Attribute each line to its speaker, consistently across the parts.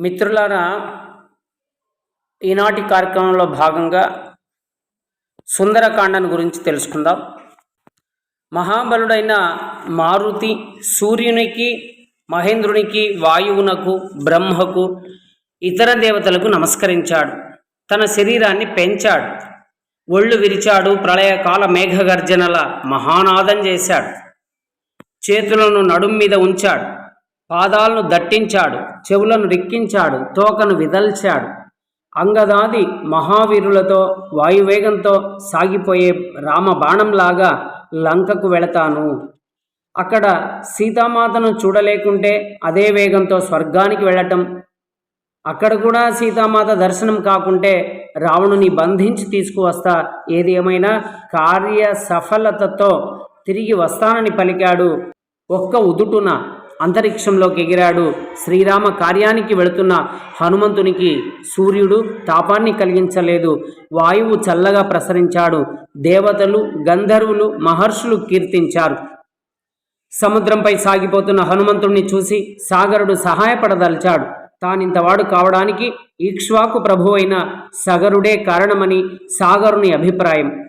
Speaker 1: మిత్రులారా ఈనాటి కార్యక్రమంలో భాగంగా సుందరకాండను గురించి తెలుసుకుందాం. మహాబలుడైన మారుతి సూర్యునికి మహేంద్రునికి వాయువునకు బ్రహ్మకు ఇతర దేవతలకు నమస్కరించాడు. తన శరీరాన్ని పెంచాడు. ఒళ్ళు విరిచాడు. ప్రళయకాల మేఘగర్జనల మహానాదం చేశాడు. చేతులను నడుం మీద ఉంచాడు. పాదాలను దట్టించాడు చెవులను రిక్కించాడు తోకను విదల్చాడు. అంగదాది మహావీరులతో వాయువేగంతో సాగిపోయే రామ బాణంలాగా లంకకు వెళతాను. అక్కడ సీతామాతను చూడలేకుంటే అదే వేగంతో స్వర్గానికి వెళ్ళటం. అక్కడ కూడా సీతామాత దర్శనం కాకుంటే రావణుని బంధించి తీసుకువస్తా ఏది ఏమైనా కార్య సఫలతతో తిరిగి వస్తానని పలికాడు ఒక్క ఉదుటున అంతరిక్షంలోకి ఎగిరాడు. శ్రీరామ కార్యానికి వెళుతున్న హనుమంతునికి సూర్యుడు తాపాన్ని కలిగించలేదు. వాయువు చల్లగా ప్రసరించాడు. దేవతలు గంధర్వులు మహర్షులు కీర్తించారు. సముద్రంపై సాగిపోతున్న హనుమంతుణ్ణి చూసి సాగరుడు సహాయపడదలిచాడు. తానింతవాడు కావడానికి ఈక్ష్వాకు ప్రభు అయిన సగరుడే కారణమని సాగరుని అభిప్రాయం.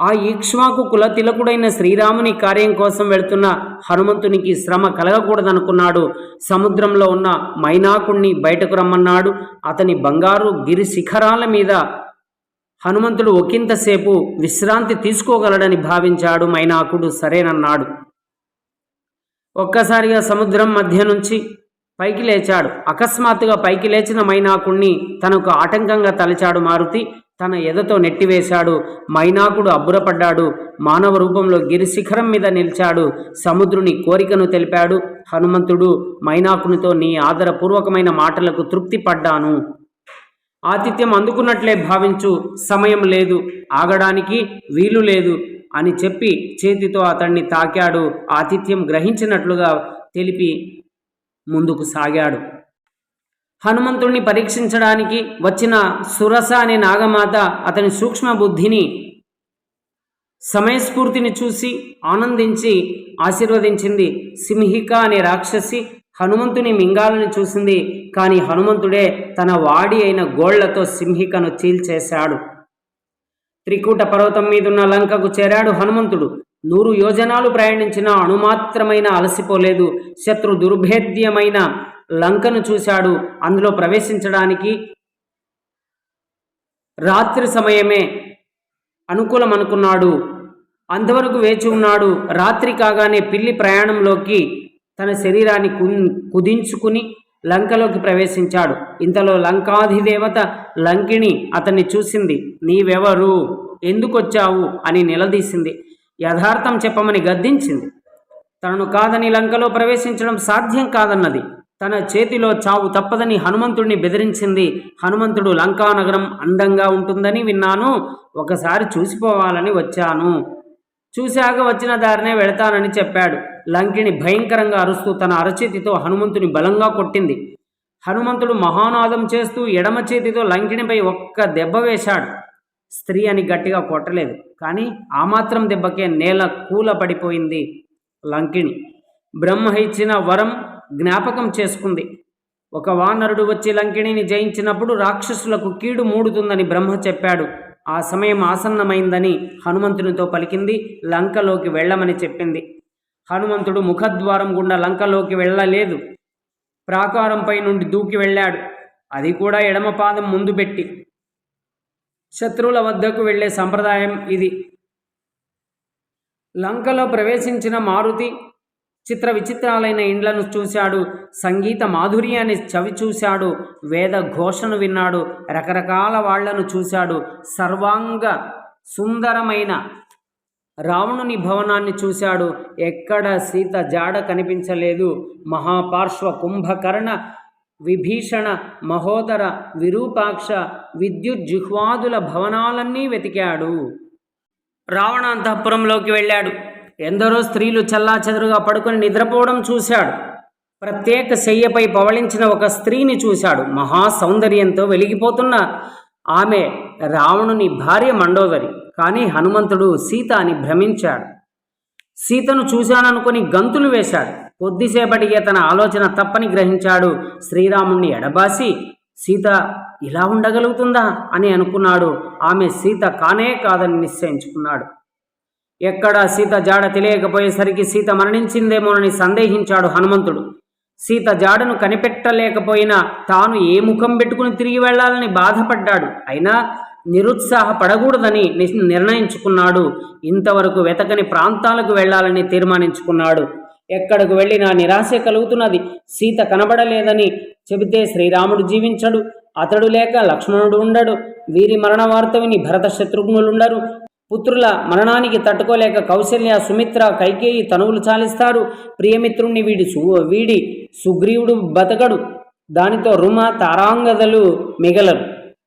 Speaker 1: ఆ ఈక్ష్వాకు కుల తిలకుడైన శ్రీరాముని కార్యం కోసం వెళుతున్న హనుమంతునికి శ్రమ కలగకూడదనుకున్నాడు. సముద్రంలో ఉన్న మైనాకుణ్ణి బయటకు రమ్మన్నాడు. అతని బంగారు గిరి శిఖరాల మీద హనుమంతుడు ఒకంతసేపు విశ్రాంతి తీసుకోగలడని భావించాడు మైనాకుడు. సరేనన్నాడు. ఒక్కసారిగా సముద్రం మధ్య నుంచి పైకి లేచాడు. అకస్మాత్తుగా పైకి లేచిన మైనాకుణ్ణి తనకు ఆటంకంగా తలచాడు మారుతి. తన ఎదతో నెట్టివేశాడు. మైనాకుడు అబ్బురపడ్డాడు. మానవ రూపంలో గిరిశిఖరం మీద నిలిచాడు. సముద్రుని కోరికను తెలిపాడు. హనుమంతుడు మైనాకునితో నీ ఆదరపూర్వకమైన మాటలకు తృప్తి పడ్డాను ఆతిథ్యం అందుకున్నట్లే భావించు. సమయం లేదు. ఆగడానికి వీలు లేదు అని చెప్పి చేతితో అతన్ని తాకాడు. ఆతిథ్యం గ్రహించినట్లుగా తెలిపి ముందుకు సాగాడు. హనుమంతుణ్ణి పరీక్షించడానికి వచ్చిన సురస అనే నాగమాత అతని సూక్ష్మ బుద్ధిని సమయస్ఫూర్తిని చూసి ఆనందించి ఆశీర్వదించింది సింహిక అనే రాక్షసి. హనుమంతుని మింగాలని చూసింది కానీ హనుమంతుడే తన వాడి అయిన గోళ్ళతో సింహికను చీల్చేశాడు. త్రికూట పర్వతం మీదున్న లంకకు చేరాడు హనుమంతుడు. నూరు యోజనాలు ప్రయాణించిన అణుమాత్రమైన అలసిపోలేదు. శత్రు దుర్భేద్యమైన లంకను చూశాడు. అందులో ప్రవేశించడానికి రాత్రి సమయమే అనుకూలం అనుకున్నాడు అంతవరకు వేచి ఉన్నాడు. రాత్రి కాగానే పిల్లి ప్రయాణంలోకి తన శరీరాన్ని కు కుదించుకుని లంకలోకి ప్రవేశించాడు. ఇంతలో లంకాధిదేవత లంకిణి అతన్ని చూసింది. నీవెవరు? ఎందుకొచ్చావు? అని నిలదీసింది. యథార్థం చెప్పమని గద్దించింది. తనను కాదని లంకలో ప్రవేశించడం సాధ్యం కాదన్నది. తన చేతిలో చావు తప్పదని హనుమంతుడిని బెదిరించింది. హనుమంతుడు లంకా నగరం అందంగా ఉంటుందని విన్నాను. ఒకసారి చూసిపోవాలని వచ్చాను. చూశాక వచ్చిన దారినే వెళతానని చెప్పాడు. లంకిని భయంకరంగా అరుస్తూ తన అరచేతితో హనుమంతుని బలంగా కొట్టింది. హనుమంతుడు మహానాదం చేస్తూ ఎడమ చేతితో లంకిణిపై ఒక్క దెబ్బ వేశాడు. స్త్రీ అని గట్టిగా కొట్టలేదు. కానీ ఆ మాత్రం దెబ్బకే నేల కూల పడిపోయింది లంకిణి. బ్రహ్మ ఇచ్చిన వరం జ్ఞాపకం చేసుకుంది. ఒక వానరుడు వచ్చి లంకిణిని జయించినప్పుడు రాక్షసులకు కీడు మూడుతుందని బ్రహ్మ చెప్పాడు. ఆ సమయం ఆసన్నమైందని హనుమంతునితో పలికింది లంకలోకి వెళ్ళమని చెప్పింది. హనుమంతుడు ముఖద్వారం గుండా లంకలోకి వెళ్ళలేదు. ప్రాకారంపై నుండి దూకి వెళ్ళాడు. అది కూడా ఎడమ పాదం ముందు పెట్టి. శత్రువుల వద్దకు వెళ్ళే సంప్రదాయం ఇది. లంకలో ప్రవేశించిన మారుతి చిత్ర విచిత్రాలైన ఇండ్లను చూశాడు. సంగీత మాధుర్యాన్ని చవి చూశాడు. వేద ఘోషను విన్నాడు. రకరకాల వాళ్ళను చూశాడు. సర్వాంగ సుందరమైన రావణుని భవనాన్ని చూశాడు. ఎక్కడ సీత జాడ కనిపించలేదు. మహాపార్శ్వ కుంభకర్ణ విభీషణ మహోదర విరూపాక్ష విద్యుత్ జుహ్వాదుల భవనాలన్నీ వెతికాడు. రావణ అంతఃపురంలోకి వెళ్ళాడు. ఎందరో స్త్రీలు చల్లాచెదరుగా పడుకొని నిద్రపోవడం చూశాడు. ప్రత్యేక శయ్యపై పవళించిన ఒక స్త్రీని చూశాడు. మహా సౌందర్యంతో వెలిగిపోతున్న ఆమె రావణుని భార్య మండోదరి. కానీ హనుమంతుడు సీత అని భ్రమించాడు. సీతను చూశాననుకొని గంతులు వేశాడు. కొద్దిసేపటికే తన ఆలోచన తప్పని గ్రహించాడు. శ్రీరాముణ్ణి ఎడబాసి సీత ఇలా ఉండగలుగుతుందా? అని అనుకున్నాడు. ఆమె సీత కానే కాదని నిశ్చయించుకున్నాడు. ఎక్కడ సీత జాడ తెలియకపోయేసరికి సీత మరణించిందేమోనని సందేహించాడు హనుమంతుడు. సీత జాడను కనిపెట్టలేకపోయినా తాను ఏ ముఖం పెట్టుకుని తిరిగి వెళ్ళాలని బాధపడ్డాడు. అయినా నిరుత్సాహపడకూడదని నిర్ణయించుకున్నాడు. ఇంతవరకు వెతకని ప్రాంతాలకు వెళ్ళాలని తీర్మానించుకున్నాడు. ఎక్కడకు వెళ్ళినా నిరాశ కలుగుతున్నది. సీత కనబడలేదని చెబితే శ్రీరాముడు జీవించడు. అతడు లేక లక్ష్మణుడు ఉండడు. వీరి మరణ వార్త విని భరత శత్రుఘ్నులుండరు పుత్రుల మరణానికి తట్టుకోలేక కౌశల్య సుమిత్ర కైకేయి తనువులు చాలిస్తారు. ప్రియమిత్రుణ్ణి వీడి సు వీడి సుగ్రీవుడు బతకడు. దానితో రుమ తారాంగదలు మిగలరు.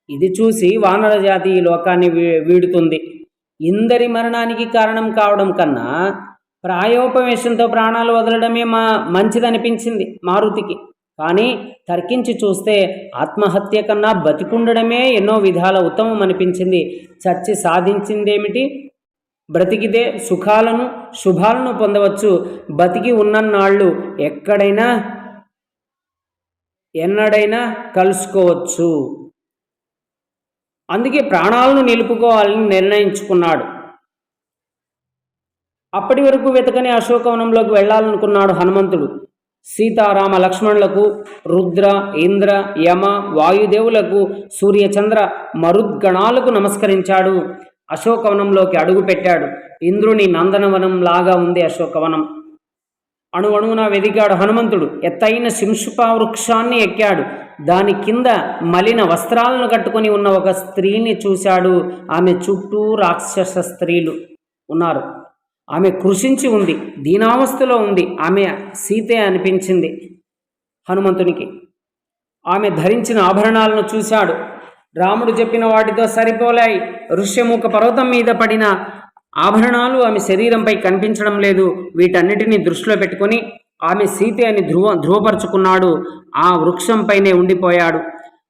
Speaker 1: ఇది చూసి వానర జాతి ఈ లోకాన్ని వీ- వీడుతుంది. ఇందరి మరణానికి కారణం కావడం కన్నా ప్రాయోపవేశంతో ప్రాణాలు వదలడమే మా మంచిదనిపించింది మారుతికి. కానీ తర్కించి చూస్తే ఆత్మహత్య కన్నా బతికుండడమే ఎన్నో విధాల ఉత్తమం అనిపించింది చచ్చి సాధించిందేమిటి? బ్రతికితే సుఖాలను శుభాలను పొందవచ్చు. బతికి ఉన్నన్నాళ్ళు ఎక్కడైనా ఎన్నడైనా కలుసుకోవచ్చు. అందుకే ప్రాణాలను నిలుపుకోవాలని నిర్ణయించుకున్నాడు. అప్పటి వరకు వెతకని అశోకవనంలోకి వెళ్ళాలనుకున్నాడు హనుమంతుడు. సీతారామ లక్ష్మణులకు రుద్ర ఇంద్ర యమ వాయుదేవులకు సూర్యచంద్ర మరుద్గణాలకు నమస్కరించాడు. అశోకవనంలోకి అడుగుపెట్టాడు. ఇంద్రుని నందనవనం లాగా ఉంది అశోకవనం. అణువణువున వెదిగాడు హనుమంతుడు. ఎత్తైన శింషుపా వృక్షాన్ని ఎక్కాడు. దాని కింద మలిన వస్త్రాలను కట్టుకొని ఉన్న ఒక స్త్రీని చూశాడు. ఆమె చుట్టూ రాక్షస స్త్రీలు ఉన్నారు. ఆమె కృషించి ఉంది దీనావస్థలో ఉంది ఆమె సీతే అనిపించింది హనుమంతునికి. ఆమె ధరించిన ఆభరణాలను చూశాడు. రాముడు చెప్పిన వాటితో సరిపోలాయి. ఋష్యముఖ పర్వతం మీద పడిన ఆభరణాలు ఆమె శరీరంపై కనిపించడం లేదు. వీటన్నిటినీ దృష్టిలో పెట్టుకొని ఆమె సీతే అని ధృవ ధృవపరుచుకున్నాడు ఆ వృక్షంపైనే ఉండిపోయాడు.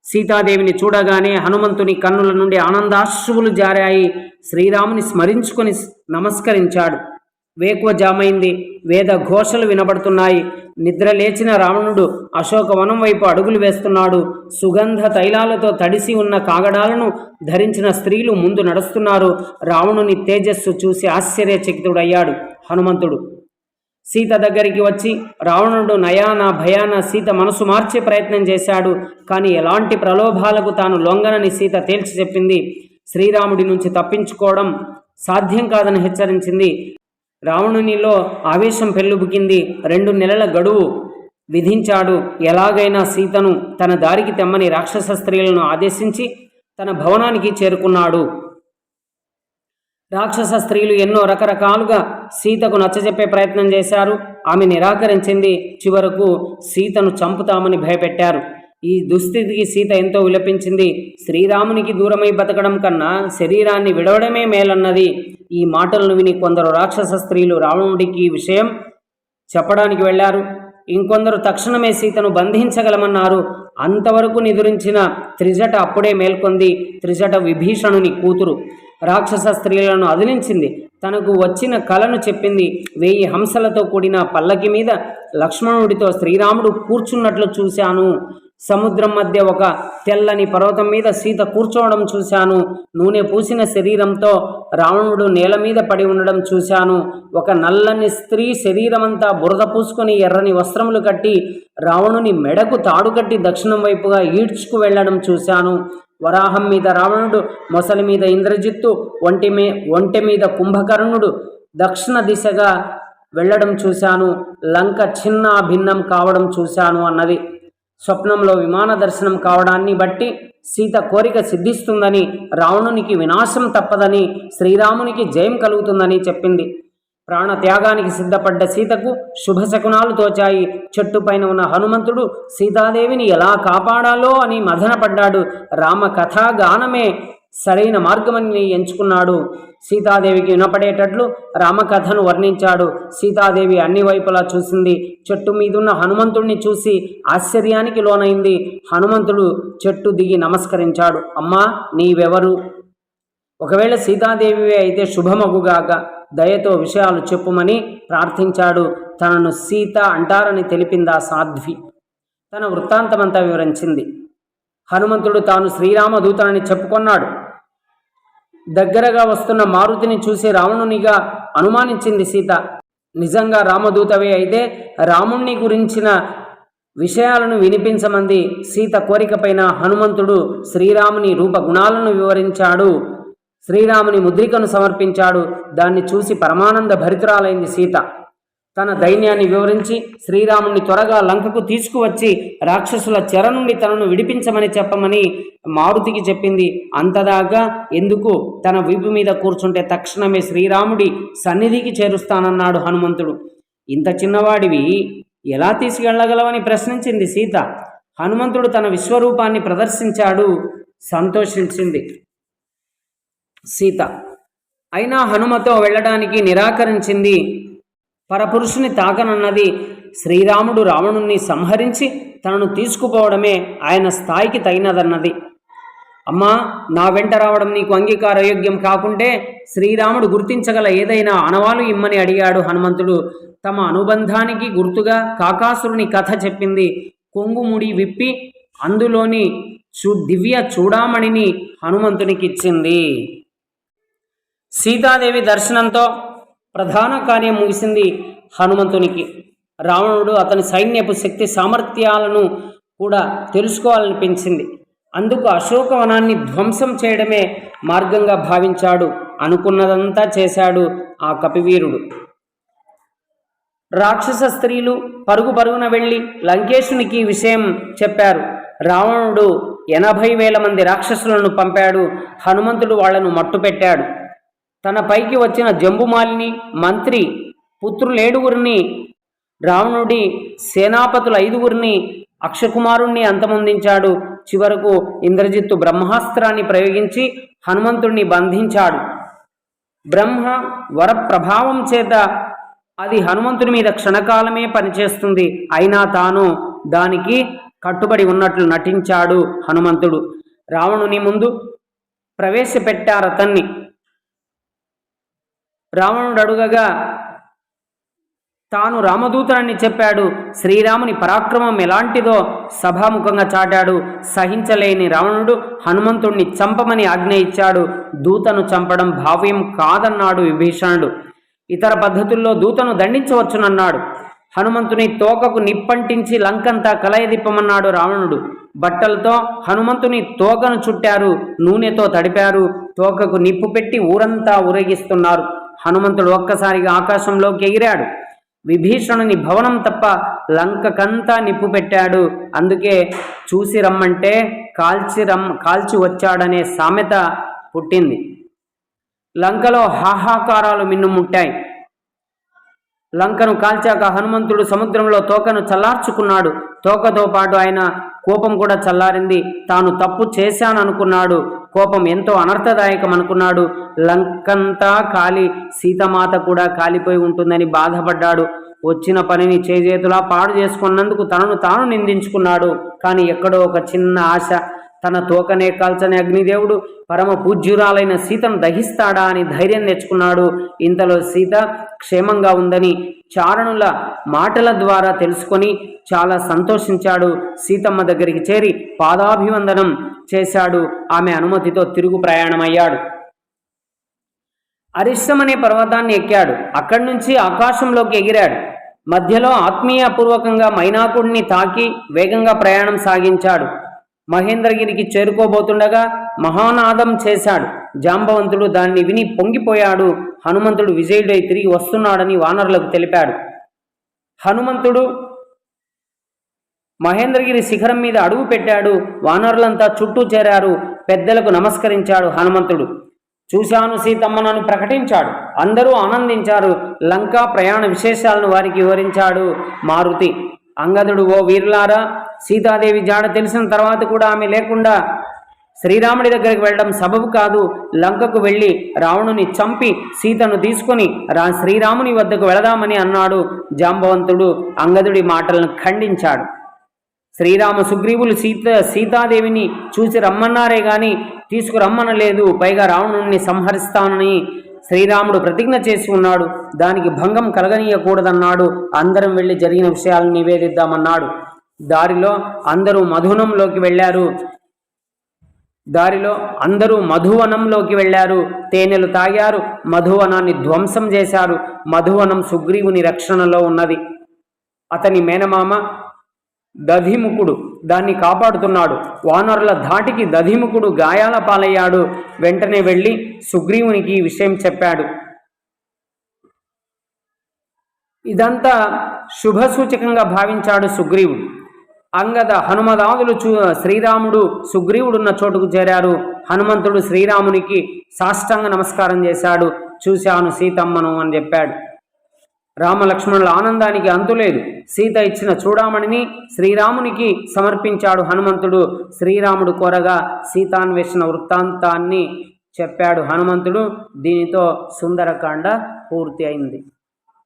Speaker 1: సీతాదేవిని చూడగానే హనుమంతుని కన్నుల నుండి ఆనందాశ్రువులు జారాయి. శ్రీరాముని స్మరించుకొని నమస్కరించాడు. వేకువ జామైంది వేద ఘోషలు వినబడుతున్నాయి. నిద్ర లేచిన రావణుడు అశోకవనం వైపు అడుగులు వేస్తున్నాడు. సుగంధ తైలాలతో తడిసి ఉన్న కాగడాలను ధరించిన స్త్రీలు ముందు నడుస్తున్నారు. రావణుని తేజస్సు చూసి ఆశ్చర్యచకితుడయ్యాడు హనుమంతుడు. సీత దగ్గరికి వచ్చి రావణుడు నయాన భయాన సీత మనసు మార్చే ప్రయత్నం చేశాడు కానీ ఎలాంటి ప్రలోభాలకు తాను లొంగనని సీత తేల్చి చెప్పింది. శ్రీరాముడి నుంచి తప్పించుకోవడం సాధ్యం కాదని హెచ్చరించింది. రావణునిలో ఆవేశం పెళ్ళుబుకింది రెండు నెలల గడువు విధించాడు. ఎలాగైనా సీతను తన దారికి తెమ్మని రాక్షస స్త్రీలను ఆదేశించి తన భవనానికి చేరుకున్నాడు. రాక్షస స్త్రీలు ఎన్నో రకరకాలుగా సీతకు నచ్చజెప్పే ప్రయత్నం చేశారు. ఆమె నిరాకరించింది. చివరకు సీతను చంపుతామని భయపెట్టారు. ఈ దుస్థితికి సీత ఎంతో విలపించింది. శ్రీరామునికి దూరమై బతకడం కన్నా శరీరాన్ని విడవడమే మేలన్నది. ఈ మాటలను విని కొందరు రాక్షస స్త్రీలు రావణుడికి ఈ విషయం చెప్పడానికి వెళ్ళారు. ఇంకొందరు తక్షణమే సీతను బంధించగలమన్నారు. అంతవరకు నిదురించిన త్రిజట అప్పుడే మేల్కొంది. త్రిజట విభీషణుని కూతురు. రాక్షస స్త్రీలను అదిలించింది. తనకు వచ్చిన కలను చెప్పింది. వెయ్యి హంసలతో కూడిన పల్లకి మీద లక్ష్మణుడితో శ్రీరాముడు కూర్చున్నట్లు చూశాను. సముద్రం మధ్య ఒక తెల్లని పర్వతం మీద సీత కూర్చోవడం చూశాను. నూనె పూసిన శరీరంతో రావణుడు నేల మీద పడి ఉండడం చూశాను. ఒక నల్లని స్త్రీ శరీరమంతా బురద పూసుకొని ఎర్రని వస్త్రములు కట్టి రావణుని మెడకు తాడు కట్టి దక్షిణం వైపుగా ఈడ్చుకు వెళ్ళడం చూశాను. వరాహం మీద రావణుడు మొసలి మీద ఇంద్రజిత్తు ఒంటి మీ ఒంటె మీద కుంభకర్ణుడు దక్షిణ దిశగా వెళ్ళడం చూశాను. లంక చిన్న భిన్నం కావడం చూశాను అన్నది. స్వప్నంలో విమాన దర్శనం కావడాన్ని బట్టి సీత కోరిక సిద్ధిస్తుందని రావణునికి వినాశం తప్పదని శ్రీరామునికి జయం కలుగుతుందని చెప్పింది. ప్రాణ త్యాగానికి సిద్ధపడ్డ సీతకు శుభశకునాలు తోచాయి. చెట్టు పైన ఉన్న హనుమంతుడు సీతాదేవిని ఎలా కాపాడాలో అని మదనపడ్డాడు రామ కథాగానమే సరైన మార్గమని ఎంచుకున్నాడు. సీతాదేవికి వినపడేటట్లు రామకథను వర్ణించాడు. సీతాదేవి అన్ని వైపులా చూసింది. చెట్టు మీదున్న హనుమంతుడిని చూసి ఆశ్చర్యానికి లోనైంది. హనుమంతుడు చెట్టు దిగి నమస్కరించాడు. అమ్మా నీవెవరు? ఒకవేళ సీతాదేవి అయితే శుభమగుగాక దయతో విషయాలు చెప్పుమని ప్రార్థించాడు. తనను సీత అంటారని తెలిపిందా సాధ్వి. తన వృత్తాంతమంతా వివరించింది. హనుమంతుడు తాను శ్రీరామదూతనని చెప్పుకొన్నాడు. దగ్గరగా వస్తున్న మారుతిని చూసి రావణునిగా అనుమానించింది సీత. నిజంగా రామదూతవే అయితే రాముణ్ణి గురించిన విషయాలను వినిపించమంది సీత కోరికపైన హనుమంతుడు శ్రీరాముని రూపగుణాలను వివరించాడు. శ్రీరాముని ముద్రికను సమర్పించాడు. దాన్ని చూసి పరమానంద భరితురాలైంది సీత. తన దైన్యాన్ని వివరించి శ్రీరాముణ్ణి త్వరగా లంకకు తీసుకువచ్చి రాక్షసుల చెర నుండి తనను విడిపించమని చెప్పమని మారుతికి చెప్పింది. అంతదాకా ఎందుకు? తన వీపు మీద కూర్చుంటే తక్షణమే శ్రీరాముడి సన్నిధికి చేరుస్తానన్నాడు హనుమంతుడు. ఇంత చిన్నవాడివి ఎలా తీసుకెళ్ళగలవని ప్రశ్నించింది సీత. హనుమంతుడు తన విశ్వరూపాన్ని ప్రదర్శించాడు సంతోషించింది. సీత. అయినా హనుమతో వెళ్ళడానికి నిరాకరించింది. పరపురుషుని తాకనన్నది శ్రీరాముడు రావణుణ్ణి సంహరించి తనను తీసుకుపోవడమే ఆయన స్థాయికి తగినదన్నది. అమ్మా నా వెంట రావడం నీకు అంగీకారయోగ్యం కాకుంటే శ్రీరాముడు గుర్తించగల ఏదైనా అనవాలు ఇమ్మని అడిగాడు హనుమంతుడు. తమ అనుబంధానికి గుర్తుగా కాకాసురుని కథ చెప్పింది. కొంగుముడి విప్పి అందులోని చూ దివ్య చూడామణిని హనుమంతునికి ఇచ్చింది సీతాదేవి దర్శనంతో ప్రధాన కార్యం ముగిసింది హనుమంతునికి. రావణుడు అతని సైన్యపు శక్తి సామర్థ్యాలను కూడా తెలుసుకోవాలనిపించింది. అందుకు అశోకవనాన్ని ధ్వంసం చేయడమే మార్గంగా భావించాడు అనుకున్నదంతా చేశాడు ఆ కపివీరుడు. రాక్షస స్త్రీలు పరుగు పరుగున వెళ్ళి లంకేశునికి విషయం చెప్పారు. రావణుడు ఎనభై వేల మంది రాక్షసులను పంపాడు. హనుమంతుడు వాళ్ళను మట్టుపెట్టాడు. తన పైకి వచ్చిన జంబుమాలిని మంత్రి పుత్రులేడుగురిని రావణుడి సేనాపతుల ఐదుగురిని అక్షకుమారుణ్ణి అంతమొందించాడు. చివరకు ఇంద్రజిత్తు బ్రహ్మాస్త్రాన్ని ప్రయోగించి హనుమంతుణ్ణి బంధించాడు. బ్రహ్మ వర ప్రభావం చేత అది హనుమంతుని మీద క్షణకాలమే పనిచేస్తుంది. అయినా తాను దానికి కట్టుబడి ఉన్నట్లు నటించాడు హనుమంతుడు. రావణుని ముందు ప్రవేశపెట్టారతన్ని. రావణుడు అడుగగా తాను రామదూతనని చెప్పాడు శ్రీరాముని పరాక్రమం ఎలాంటిదో సభాముఖంగా చాటాడు. సహించలేని రావణుడు హనుమంతుణ్ణి చంపమని ఆజ్ఞ ఇచ్చాడు. దూతను చంపడం భావ్యం కాదన్నాడు విభీషణుడు. ఇతర పద్ధతుల్లో దూతను దండించవచ్చునన్నాడు. హనుమంతుని తోకకు నిప్పంటించి లంకంతా కలయదిప్పమన్నాడు రావణుడు. బట్టలతో హనుమంతుని తోకను చుట్టారు నూనెతో తడిపారు తోకకు నిప్పు పెట్టి ఊరంతా ఊరేగిస్తున్నారు. హనుమంతుడు ఒక్కసారిగా ఆకాశంలోకి ఎగిరాడు. విభీషణుని భవనం తప్ప లంకకంతా నిప్పు పెట్టాడు. అందుకే చూసి రమ్మంటే కాల్చి రమ్ కాల్చి వచ్చాడనే సామెత పుట్టింది. లంకలో హాహాకారాలు మిన్నుముట్టాయి లంకను కాల్చాక హనుమంతుడు సముద్రంలో తోకను చల్లార్చుకున్నాడు. తోకతో పాటు ఆయన కోపం కూడా చల్లారింది. తాను తప్పు చేశాననుకున్నాడు. కోపం ఎంతో అనర్థదాయకం అనుకున్నాడు లంకంతా కాలి సీతమాత కూడా కాలిపోయి ఉంటుందని బాధపడ్డాడు. వచ్చిన పనిని చేజేతులా పాడు చేసుకున్నందుకు తనను తాను నిందించుకున్నాడు. కానీ ఎక్కడో ఒక చిన్న ఆశ తన తోకనే కాల్చని అగ్నిదేవుడు పరమ పూజ్యురాలైన సీతను దహిస్తాడా అని ధైర్యం తెచ్చుకున్నాడు. ఇంతలో సీత క్షేమంగా ఉందని చారణుల మాటల ద్వారా తెలుసుకొని చాలా సంతోషించాడు. సీతమ్మ దగ్గరికి చేరి పాదాభివందనం చేశాడు. ఆమె అనుమతితో తిరుగు ప్రయాణమయ్యాడు. అరిష్టం అనే పర్వతాన్ని ఎక్కాడు. అక్కడి నుంచి ఆకాశంలోకి ఎగిరాడు. మధ్యలో ఆత్మీయపూర్వకంగా మైనాకుడిని తాకి వేగంగా ప్రయాణం సాగించాడు. మహేంద్రగిరికి చేరుకోబోతుండగా మహానాదం చేశాడు. జాంబవంతుడు దాన్ని విని పొంగిపోయాడు. హనుమంతుడు విజయుడై తిరిగి వస్తున్నాడని వానరులకు తెలిపాడు. హనుమంతుడు మహేంద్రగిరి శిఖరం మీద అడుగు పెట్టాడు. వానరులంతా చుట్టూ చేరారు. పెద్దలకు నమస్కరించాడు హనుమంతుడు. చూశాను సీతమ్మనను ప్రకటించాడు. అందరూ ఆనందించారు. లంకా ప్రయాణ విశేషాలను వారికి వివరించాడు మారుతి. అంగదుడు ఓ వీరులారా సీతాదేవి జాడ తెలిసిన తర్వాత కూడా ఆమె లేకుండా శ్రీరాముడి దగ్గరికి వెళ్ళడం సబబు కాదు. లంకకు వెళ్ళి రావణుని చంపి సీతను తీసుకొని రా శ్రీరాముని వద్దకు వెళదామని అన్నాడు. జాంబవంతుడు అంగదుడి మాటలను ఖండించాడు. శ్రీరామ సుగ్రీవులు సీత సీతాదేవిని చూసి రమ్మన్నారే గాని తీసుకురమ్మనలేదు. పైగా రావణుణ్ణి సంహరిస్తానని శ్రీరాముడు ప్రతిజ్ఞ చేసి ఉన్నాడు. దానికి భంగం కలగనీయకూడదన్నాడు. అందరం వెళ్ళి జరిగిన విషయాలను నివేదిద్దామన్నాడు. దారిలో అందరూ మధునంలోకి వెళ్ళారు. దారిలో అందరూ మధువనంలోకి వెళ్ళారు. తేనెలు తాగారు. మధువనాన్ని ధ్వంసం చేశారు. మధువనం సుగ్రీవుని రక్షణలో ఉన్నది. అతని మేనమామ దధిముఖుడు దాన్ని కాపాడుతున్నాడు. వానరుల ధాటికి దధిముఖుడు గాయాల పాలయ్యాడు. వెంటనే వెళ్ళి సుగ్రీవునికి ఈ విషయం చెప్పాడు. ఇదంతా శుభసూచకంగా భావించాడు సుగ్రీవుడు. అంగద హనుమదాదులు చూ శ్రీరాముడు సుగ్రీవుడున్న చోటుకు చేరారు హనుమంతుడు శ్రీరామునికి సాష్టాంగ నమస్కారం చేశాడు. చూశాను సీతమ్మను అని చెప్పాడు. రామలక్ష్మణుల ఆనందానికి అంతులేదు సీత ఇచ్చిన చూడామణిని శ్రీరామునికి సమర్పించాడు హనుమంతుడు. శ్రీరాముడు కోరగా సీతాన్వేషణ వృత్తాంతాన్ని చెప్పాడు హనుమంతుడు. దీనితో సుందరకాండ పూర్తి అయింది.